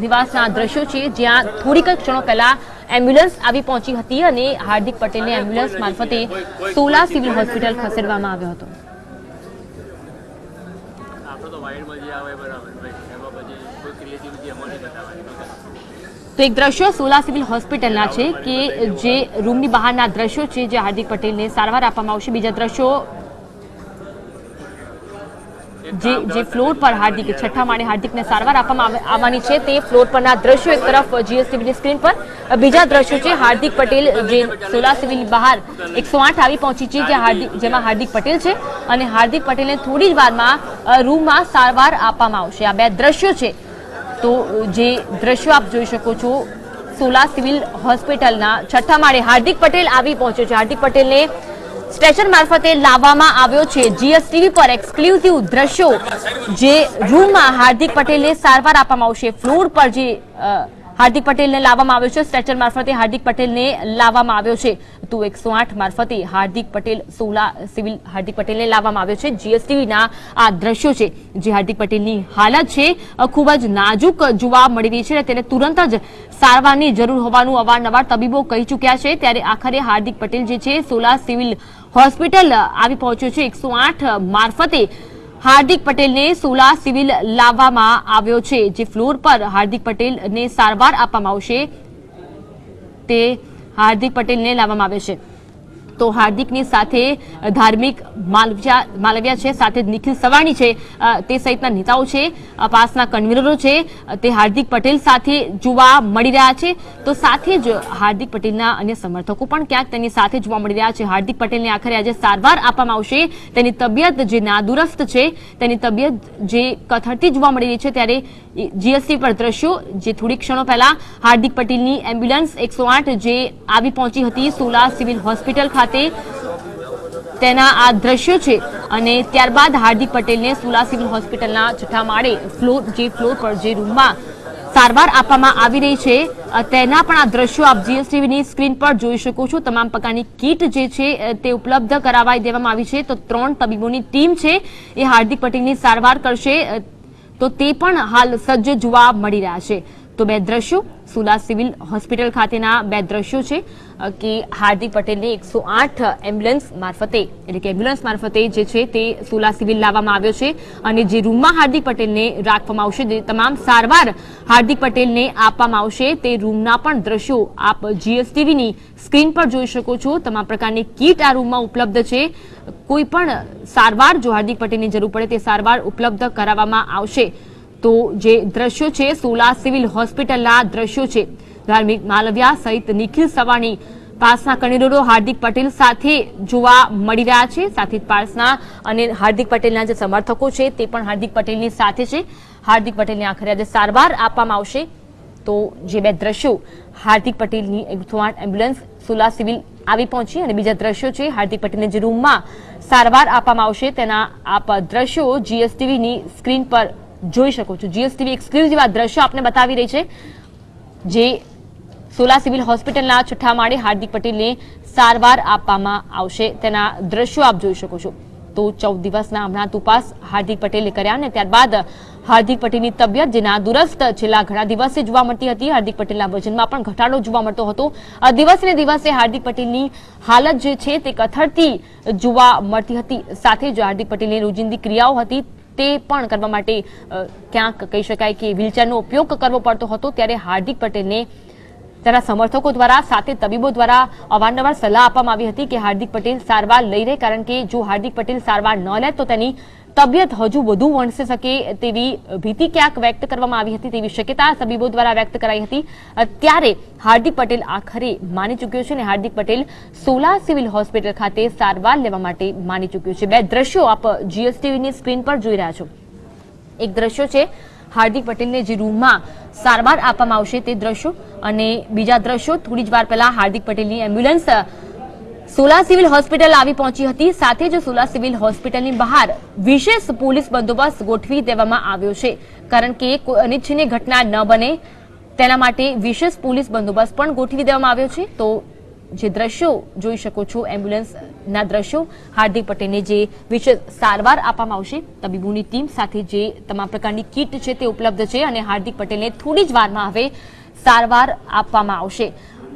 નિવાસના દ્રશ્યો છે જ્યાં થોડીક ક્ષણો પહેલા એમ્બ્યુલન્સ આવી પહોંચી હતી અને હાર્દિક પટેલને એમ્બ્યુલન્સ મારફતે સોલા સિવિલ હોસ્પિટલ ખસેડવામાં આવ્યો હતો. તો એક દ્રશ્યો સોલા સિવિલ હોસ્પિટલના છે કે જે રૂમની બહારના દ્રશ્યો છે જે હાર્દિક પટેલને સારવાર આપવામાં આવશે. બીજા દ્રશ્યો જે જે ફ્લોર પર હાર્દિક છઠ્ઠા માળે હાર્દિકને સારવાર આપવામાં આવવાની છે, તે ફ્લોર પરના દ્રશ્યો એક તરફ જીએસટીવીની સ્ક્રીન પર. બીજા દ્રશ્યો છે, હાર્દિક પટેલ જે સોલા સિવિલ બહાર એકસો આઠ આવી પહોંચી છે જે હાર્દિક જેમાં હાર્દિક પટેલ છે અને હાર્દિક પટેલને થોડી જ વારમાં રૂમમાં સારવાર આપવામાં આવશે. આ બે દ્રશ્યો છે. તો જે દ્રશ્યો આપ જોઈ શકો છો સોલા સિવિલ હોસ્પિટલના છઠ્ઠા માળે હાર્દિક પટેલ આવી પહોંચ્યો છે. હાર્દિક પટેલને સ્ટેશન મારફતે લાવવામાં આવ્યો છે. જીએસટીવી પર એક્સક્લુઝિવ દ્રશ્યો જે રૂમમાં હાર્દિક પટેલને સારવાર આપવામાં આવશે. ફ્લોર પર જે હાર્દિક પટેલને લાવવામાં આવ્યો છે સ્ટ્રેચર મારફતે હાર્દિક પટેલને લાવવામાં આવ્યો છે. તો એકસો મારફતે હાર્દિક પટેલ સોલા, સિવિલ હાર્દિક પટેલને લાવવામાં આવ્યો છે. જીએસટીવીના આ દ્રશ્યો છે, જે હાર્દિક પટેલની હાલત છે ખૂબ જ નાજુક જોવા મળી રહી છે અને તેને તુરંત જ સારવારની જરૂર હોવાનું અવારનવાર તબીબો કહી ચૂક્યા છે. ત્યારે આખરે હાર્દિક પટેલ જે છે, સોલા સિવિલ હોસ્પિટલ આવી પહોંચ્યું છે. એકસો મારફતે હાર્દિક પટેલને સોલા સિવિલ લાવવામાં આવ્યો છે. જે ફ્લોર પર હાર્દિક પટેલને સારવાર આપવામાં આવશે, તે હાર્દિક પટેલને લાવવામાં આવે છે. તો હાર્દિકની સાથે ધાર્મિક માલવ્યા માલવ્યા છે, સાથે નિખિલ સવાણી છે તે સહિતના નેતાઓ છે પાસના કન્વીનરો છે તે હાર્દિક પટેલ સાથે જોવા મળી રહ્યા છે. તો સાથે જ હાર્દિક પટેલના અન્ય સમર્થકો પણ ક્યાંક તેની સાથે જોવા મળી રહ્યા છે. હાર્દિક પટેલને આખરે આજે સારવાર આપવામાં આવશે. તેની તબિયત જે નાદુરસ્ત છે, તેની તબિયત જે કથળતી જોવા મળી રહી છે ત્યારે જીએસટી પર દ્રશ્યો જે થોડી ક્ષણો પહેલા હાર્દિક પટેલની એમ્બ્યુલન્સ એકસો જે આવી પહોંચી હતી સોલા સિવિલ હોસ્પિટલ ખાતે તેના આ દ્રશ્યો છે અને ત્યારબાદ હાર્દિક પટેલને સોલા સિવિલ હોસ્પિટલના છઠ્ઠા માળે ફ્લોર જે ફ્લોર પર જે રૂમમાં સારવાર આપવામાં આવી રહી છે તેના પણ આ દ્રશ્યો આપ જીએસટીવીની સ્ક્રીન પર જોઈ શકો છો. તમામ પ્રકારની કીટ જે છે તે ઉપલબ્ધ કરાવાઈ દેવામાં આવી છે. તો ત્રણ તબીબોની ટીમ છે, એ હાર્દિક પટેલની સારવાર કરશે તો તે પણ હાલ સજ્જ જોવા મળી રહ્યા છે. તો બે દ્રશ્યો. સુલા સિવિલ હોસ્પિટલ ખાતેના બે દ્રશ્યો છે કે હાર્દિક પટેલને એકસો આઠ એમ્બ્યુલન્સ મારફતે, એટલે કે એમ્બ્યુલન્સ મારફતે જે છે તે સુલા સિવિલ લાવવામાં આવ્યો છે અને જે રૂમમાં હાર્દિક પટેલને રાખવામાં આવશે, જે તમામ સારવાર હાર્દિક પટેલને આપવામાં આવશે, તે રૂમના પણ દ્રશ્યો આપ જીએસટીવીની સ્ક્રીન પર જોઈ શકો છો. તમામ પ્રકારની કીટ આ રૂમમાં ઉપલબ્ધ છે. કોઈ પણ સારવાર જો હાર્દિક પટેલની જરૂર પડે, તે સારવાર ઉપલબ્ધ કરાવવામાં આવશે. તો જે દ્રશ્યો છે, સોલા સિવિલ હોસ્પિટલના દ્રશ્યો છે. ધાર્મિક માલવ્યા સહિત નિખિલ સવાણી પાસના કણિરોડો હાર્દિક પટેલ સાથે જોવા મળી રહ્યા છે. સાથે પાસના અને હાર્દિક પટેલના જે સમર્થકો છે, તે પણ હાર્દિક પટેલની સાથે છે. હાર્દિક પટેલને આખરે આજે સારવાર આપવામાં આવશે. તો જે બે દ્રશ્યો, હાર્દિક પટેલની એકસો આઠ એમ્બ્યુલન્સ સોલા સિવિલ આવી પહોંચી અને બીજા દ્રશ્યો છે, હાર્દિક પટેલને જે રૂમમાં સારવાર આપવામાં આવશે, તેના આપ દ્રશ્યો જીએસટીવીની સ્ક્રીન પર જોઈ શકો છો. જીએસટીવી એક્સક્લુઝિવ આ દ્રશ્યો આપને બતાવી રહી છે. જે સોલા સિવિલ હોસ્પિટલના છઠ્ઠા માળે હાર્દિક પટેલને સારવાર આપવામાં આવશે. તેના દ્રશ્યો આપ જોઈ શકો છો. તો ચૌદ દિવસના હમણાં તપાસ હાર્દિક પટેલે કર્યા અને ત્યારબાદ હાર્દિક પટેલની તબિયત જે નાદુરસ્ત છેલ્લા ઘણા દિવસે જોવા મળતી હતી, હાર્દિક પટેલના વજનમાં પણ ઘટાડો જોવા મળતો હતો. દિવસે દિવસે હાર્દિક પટેલની હાલત જે છે તે કથળતી જોવા મળતી હતી. સાથે જ હાર્દિક પટેલની રોજિંદી ક્રિયાઓ હતી. તે પણ કરવા માટે ક્યાંક કહી શકાય કે વ્હીલચેરનો ઉપયોગ કરવો પડતો હતો, ત્યારે હાર્દિક પટેલને તેના સમર્થકો દ્વારા સાથે તબીબો દ્વારા અવારનવાર સલાહ આપવામાં આવી હતી કે હાર્દિક પટેલ સારવાર લઈ રહે, કારણ કે જો હાર્દિક પટેલ સારવાર ન લે, તો તેની તબિયત હજુ વધુ વણસી શકે તેવી ભીતિ ક્યાંક વ્યક્ત કરવામાં આવી હતી તેવી શક્યતા તબીબો દ્વારા વ્યક્ત કરાઈ હતી. ત્યારે હાર્દિક પટેલ આખરે માની ચૂક્યો છે અને હાર્દિક પટેલ સોલા સિવિલ હોસ્પિટલ ખાતે સારવાર લેવા માટે માની ચૂક્યો છે. બે દ્રશ્યો આપ જીએસટીવીની સ્ક્રીન પર જોઈ રહ્યા છો. એક દ્રશ્યો છે હાર્દિક પટેલને જે રૂમમાં સારવાર આપવામાં આવશે તે દ્રશ્યો અને બીજા દ્રશ્યો થોડી જ વાર પહેલા હાર્દિક પટેલની એમ્બ્યુલન્સ સોલા સિવિલ હોસ્પિટલ આવી પહોંચી હતી. સાથે જ સુલા સિવિલ હોસ્પિટલની બહાર વિશેષ પોલીસ બંદોબસ્ત ગોઠવી દેવામાં આવ્યો છે. કારણ કે કોઈ અનિચ્છનીય ઘટના ન બને તેના માટે વિશેષ પોલીસ બંદોબસ્ત પણ ગોઠવી દેવામાં આવ્યો છે. તો જે દ્રશ્યો જોઈ શકો છો, એમ્બ્યુલન્સના દ્રશ્યો, હાર્દિક પટેલને જે વિશેષ સારવાર આપવામાં આવશે, તબીબોની ટીમ સાથે જે તમામ પ્રકારની કીટ છે તે ઉપલબ્ધ છે અને હાર્દિક પટેલને થોડી જ વારમાં હવે સારવાર આપવામાં આવશે.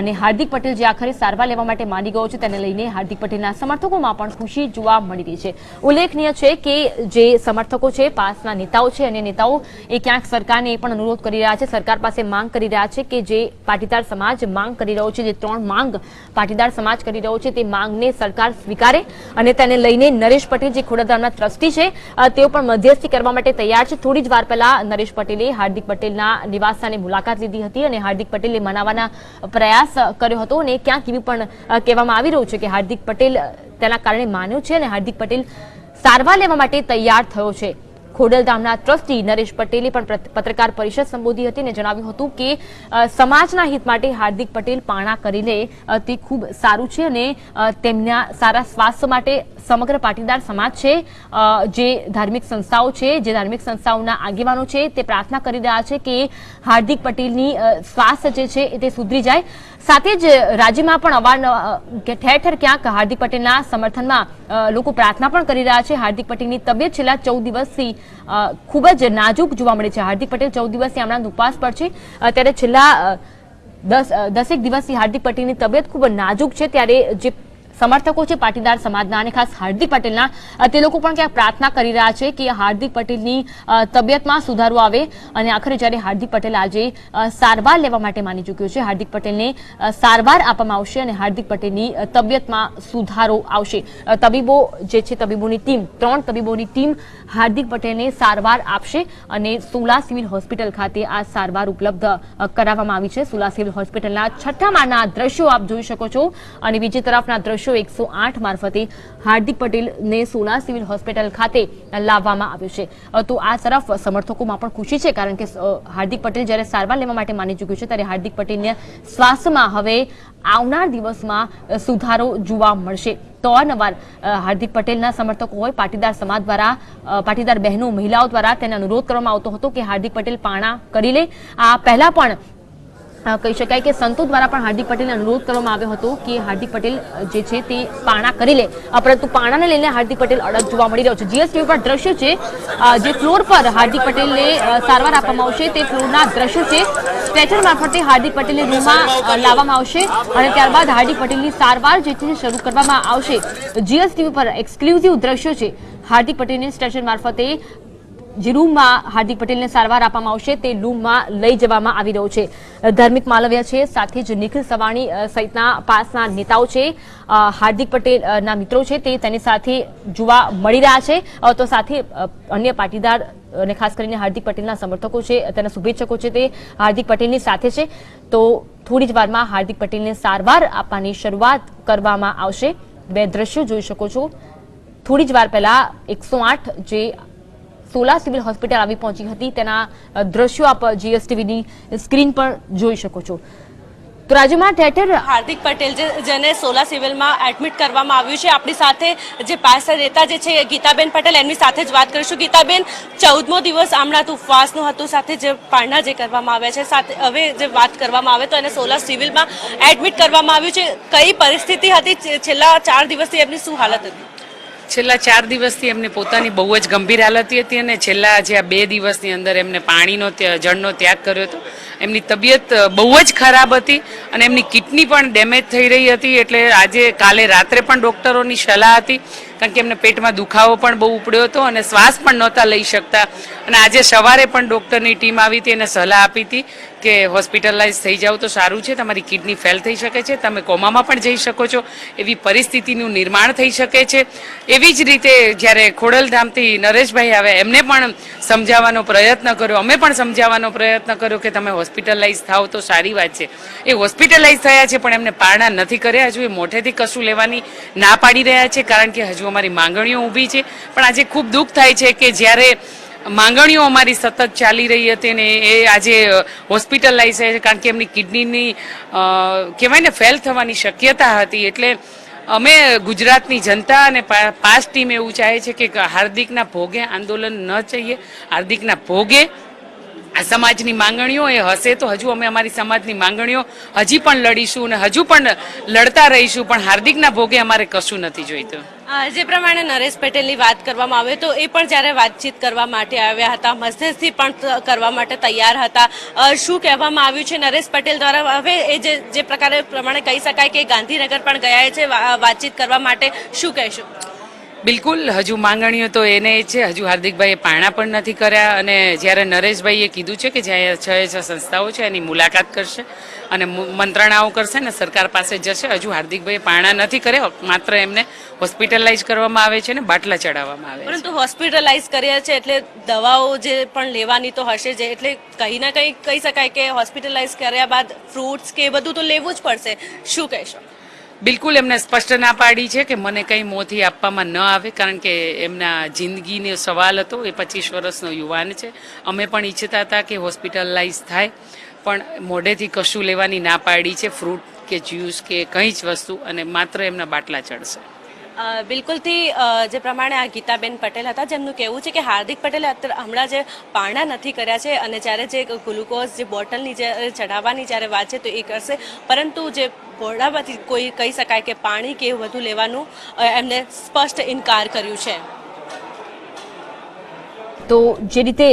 અને હાર્દિક પટેલ જે આખરે સારવાર લેવા માટે માની ગયો છે, તેને લઈને હાર્દિક પટેલના સમર્થકોમાં પણ ખુશી જોવા મળી રહી છે. ઉલ્લેખનીય છે કે જે સમર્થકો છે, પાસના નેતાઓ છે અને નેતાઓ એ ક્યાંક સરકારને એ પણ અનુરોધ કરી રહ્યા છે. સરકાર પાસે માંગ કરી રહ્યા છે કે જે પાટીદાર સમાજ માંગ કરી રહ્યો છે, જે ત્રણ માંગ પાટીદાર સમાજ કરી રહ્યો છે, તે માંગને સરકાર સ્વીકારે અને તેને લઈને નરેશ પટેલ જે ખોડાધામના ટ્રસ્ટી છે તેઓ પણ મધ્યસ્થી કરવા માટે તૈયાર છે. થોડી જ વાર પહેલા નરેશ પટેલે હાર્દિક પટેલના નિવાસસ્થાને મુલાકાત લીધી હતી અને હાર્દિક પટેલે મનાવવાના પ્રયાસ કર્યો હતો અને ક્યાંક એવું પણ કહેવામાં આવી રહ્યું છે કે હાર્દિક પટેલ તેના કારણે માન્યો છે અને હાર્દિક પટેલ સારવાર લેવા માટે તૈયાર થયો છે. ખોડલધામના ટ્રસ્ટી નરેશ પટેલે પણ પત્રકાર પરિષદ સંબોધી હતી અને જણાવ્યું હતું કે સમાજના હિત માટે હાર્દિક પટેલ પાણા કરીને તે ખૂબ સારું છે અને તેમના સારા સ્વાસ્થ્ય માટે સમગ્ર પાટીદાર સમાજ છે જે ધાર્મિક સંસ્થાઓ છે, જે ધાર્મિક સંસ્થાઓના આગેવાનો છે, તે પ્રાર્થના કરી રહ્યા છે કે હાર્દિક પટેલની સ્વાસ્થ્ય જે છે તે સુધરી જાય. સાથે જ રાજ્યમાં પણ અવારનવાર ઠેર ઠેર ક્યાંક હાર્દિક પટેલના સમર્થનમાં લોકો પ્રાર્થના પણ કરી રહ્યા છે. હાર્દિક પટેલની તબિયત છેલ્લા ચૌદ દિવસથી ખૂબ જ નાજુક જોવા મળે છે. હાર્દિક પટેલ ચૌદ દિવસથી હમણાં ઉપવાસ પર છે. ત્યારે છેલ્લા દસ દસેક દિવસથી હાર્દિક પટેલની તબિયત ખૂબ નાજુક છે. ત્યારે જે સમર્થકો છે પાટીદાર સમાજના અને ખાસ હાર્દિક પટેલના તે લોકો પણ ક્યાંક પ્રાર્થના કરી રહ્યા છે કે હાર્દિક પટેલની તબિયતમાં સુધારો આવે અને આખરે જ્યારે હાર્દિક પટેલ આજે સારવાર લેવા માટે માની ચૂક્યો છે, હાર્દિક પટેલને સારવાર આપવામાં આવશે અને હાર્દિક પટેલની તબિયતમાં સુધારો આવશે. તબીબો જે છે, તબીબોની ટીમ, ત્રણ તબીબોની ટીમ હાર્દિક પટેલને સારવાર આપશે અને સોલા સિવિલ હોસ્પિટલ ખાતે આ સારવાર ઉપલબ્ધ કરાવવામાં આવી છે. સોલા સિવિલ હોસ્પિટલના છઠ્ઠા માળના દ્રશ્યો આપ જોઈ શકો છો અને બીજી તરફના દ્રશ્યો એકસો આઠ મારફતે હાર્દિક પટેલને સોલા સિવિલ હોસ્પિટલ ખાતે લાવવામાં આવ્યું છે. તો આ તરફ સમર્થકોમાં પણ ખુશી છે કારણ કે હાર્દિક પટેલ જ્યારે સારવાર લેવા માટે માની ચૂક્યું છે ત્યારે હાર્દિક પટેલને સ્વાસ્થ્યમાં હવે આવનાર દિવસમાં સુધારો જોવા મળશે. તો અવારનવાર હાર્દિક પટેલના સમર્થકો હોય, પાટીદાર સમાજ દ્વારા પાટીદાર બહેનો, મહિલાઓ દ્વારા તેને અનુરોધ કરવામાં આવતો હતો કે હાર્દિક પટેલ પાણા કરી લે. આ પહેલા પણ કહી શકાય કે સંતો દ્વારા પણ હાર્દિક પટેલને અનુરોધ કરવામાં આવ્યો હતો કે હાર્દિક પટેલ જે છે તે પાણા કરી લે. પરંતુ પાણાને લઈને હાર્દિક પટેલ અડગ જોવા મળી રહ્યો છે. જીએસટી પર દ્રશ્ય છે જે ફ્લોર પર હાર્દિક પટેલને સારવાર આપવામાં આવશે, તે ફ્લોરના દ્રશ્યો છે. સ્ટ્રેચર મારફતે હાર્દિક પટેલને રૂમમાં લાવવામાં આવશે અને ત્યારબાદ હાર્દિક પટેલની સારવાર જે છે શરૂ કરવામાં આવશે. જીએસટીવી પર એક્સક્લુઝિવ દ્રશ્યો છે. હાર્દિક પટેલને સ્ટ્રેચર મારફતે જે રૂમમાં હાર્દિક પટેલને સારવાર આપવામાં આવશે, તે રૂમમાં લઈ જવામાં આવી રહ્યો છે. ધાર્મિક માલવ્યા છે, સાથે જ નિખિલ સવાણી સહિતના પાસના નેતાઓ છે. હાર્દિક પટેલના મિત્રો છે, તે તેની સાથે જોવા મળી રહ્યા છે. તો સાથે અન્ય પાટીદાર અને ખાસ કરીને હાર્દિક પટેલના સમર્થકો છે, તેના શુભેચ્છકો છે, તે હાર્દિક પટેલની સાથે છે. તો થોડી જ વારમાં હાર્દિક પટેલને સારવાર આપવાની શરૂઆત કરવામાં આવશે. બે દ્રશ્યો જોઈ શકો છો. થોડી જ વાર પહેલા એકસો જે સોલા સિવિલ હોસ્પિટલ આવી પહોંચી હતી. તેના દ્રશ્યો આપ જીએસટીવીની સ્ક્રીન પર જોઈ શકો છો. તો રાજ્યમાં ઠેર હાર્દિક પટેલ જેને સોલા સિવિલમાં એડમિટ કરવામાં આવ્યું છે, આપણી સાથે જે પાસે નેતા જે છે ગીતાબેન પટેલ, એમની સાથે જ વાત કરીશું. ગીતાબેન, ચૌદમો દિવસ હમણાં ઉપવાસનું હતું, સાથે જે પારણા જે કરવામાં આવ્યા છે, સાથે હવે જે વાત કરવામાં આવે તો એને સોલા સિવિલમાં એડમિટ કરવામાં આવ્યું છે. કઈ પરિસ્થિતિ હતી? છેલ્લા ચાર દિવસથી એમની શું હાલત હતી? છેલ્લા ચાર દિવસથી એમને પોતાની બહુ જ ગંભીર હાલત હતી અને છેલ્લા જે આ બે દિવસની અંદર એમને પાણીનો જળનો ત્યાગ કર્યો હતો. એમની તબિયત બહુ જ ખરાબ હતી અને એમની કિડની પણ ડેમેજ થઈ રહી હતી એટલે આજે કાલે રાત્રે પણ ડૉક્ટરોની સલાહ હતી, કારણ કે એમને પેટમાં દુખાવો પણ બહુ ઉપડ્યો હતો અને શ્વાસ પણ નહોતા લઈ શકતા. અને આજે સવારે પણ ડૉક્ટરની ટીમ આવી હતી, એને સલાહ આપી હતી કે હોસ્પિટલાઇઝ થઈ જાવ તો સારું છે, તમારી કિડની ફેલ થઈ શકે છે, તમે કોમામાં પણ જઈ શકો છો, એવી પરિસ્થિતિનું નિર્માણ થઈ શકે છે. એવી જ રીતે જ્યારે ખોડલધામથી નરેશભાઈ આવ્યા એમને પણ સમજાવવાનો પ્રયત્ન કર્યો, અમે પણ સમજાવવાનો પ્રયત્ન કર્યો કે તમે હોસ્પિટલાઇઝ થાઓ તો સારી વાત છે. એ હોસ્પિટલાઇઝ થયા છે, પણ એમને પારણા નથી કર્યા. હજુ એ મોઢેથી કશું લેવાની ના પાડી રહ્યા છે, કારણ કે હજુ અમારી માંગણીઓ ઊભી છે. પણ આજે ખૂબ દુઃખ થાય છે કે જ્યારે માંગણીઓ અમારી સતત ચાલી રહી હતી ને એ આજે હોસ્પિટલાઇઝ છે, કારણ કે એમની કિડનીની કહેવાય ને ફેલ થવાની શક્યતા હતી. એટલે અમે ગુજરાતની જનતા અને પા- પાસ ટીમ એવું ચાહે છે કે હાર્દિકના ભોગે આંદોલન ન ચાહીએ. હાર્દિકના ભોગે આ સમાજની માંગણીઓ એ હશે તો હજુ અમે અમારી સમાજની માંગણીઓ હજી પણ લડીશું અને હજુ પણ લડતા રહીશું, પણ હાર્દિકના ભોગે અમારે કશું નથી જોઈતું. જે પ્રમાણે નરેશ પટેલની વાત કરવામાં આવે તો એ પણ જ્યારે વાતચીત કરવા માટે આવ્યા હતા મધ્યસ્થી પણ કરવા માટે તૈયાર હતા. શું કહેવામાં આવ્યું છે નરેશ પટેલ દ્વારા? હવે એ જે જે પ્રકારે પ્રમાણે કહી શકાય કે ગાંધીનગર પણ ગયા છે વાતચીત કરવા માટે. શું કહેશો? બિલકુલ, હજુ માંગણીઓ તો એને એ છે. હજુ હાર્દિકભાઈએ પાણા પણ નથી કર્યા અને જ્યારે નરેશભાઈએ કીધું છે કે જ્યાં છ છ સંસ્થાઓ છે એની મુલાકાત કરશે અને મંત્રણાઓ કરશે ને સરકાર પાસે જશે. હજુ હાર્દિકભાઈએ પાણા નથી કર્યા. માત્ર એમને હોસ્પિટલાઇઝ કરવામાં આવે છે ને બાટલા ચડાવવામાં આવે પરંતુ હોસ્પિટલાઇઝ કર્યા છે એટલે દવાઓ જે પણ લેવાની તો હશે જે. એટલે કંઈ ના કંઈ કહી શકાય કે હોસ્પિટલાઇઝ કર્યા બાદ ફ્રૂટ્સ કે એ બધું તો લેવું જ પડશે. શું કહેશો? બિલકુલ એમને સ્પષ્ટ ના પાડી છે કે મને કંઈ મોથી આપવામાં ન આવે, કારણ કે એમના જિંદગીનો સવાલ હતો, એ પચીસ વર્ષનો યુવાન છે. અમે પણ ઈચ્છતા હતા કે હોસ્પિટલાઇઝ થાય, પણ મોઢેથી કશું લેવાની ના પાડી છે, ફ્રૂટ કે જ્યુસ કે કંઈ જ વસ્તુ, અને માત્ર એમના બાટલા ચડશે. બિલકુલથી જે પ્રમાણે આ ગીતાબેન પટેલ હતા, જેમનું કહેવું છે કે હાર્દિક પટેલે હમણાં જે પારણા નથી કર્યા છે અને જ્યારે જે ગ્લુકોઝ જે બોટલની જે ચઢાવવાની જ્યારે વાત છે તો એ કરશે. પરંતુ જે ઘોડામાંથી કોઈ કહી શકાય કે પાણી કે વધુ લેવાનું એમને સ્પષ્ટ ઇનકાર કર્યું છે. તો જે રીતે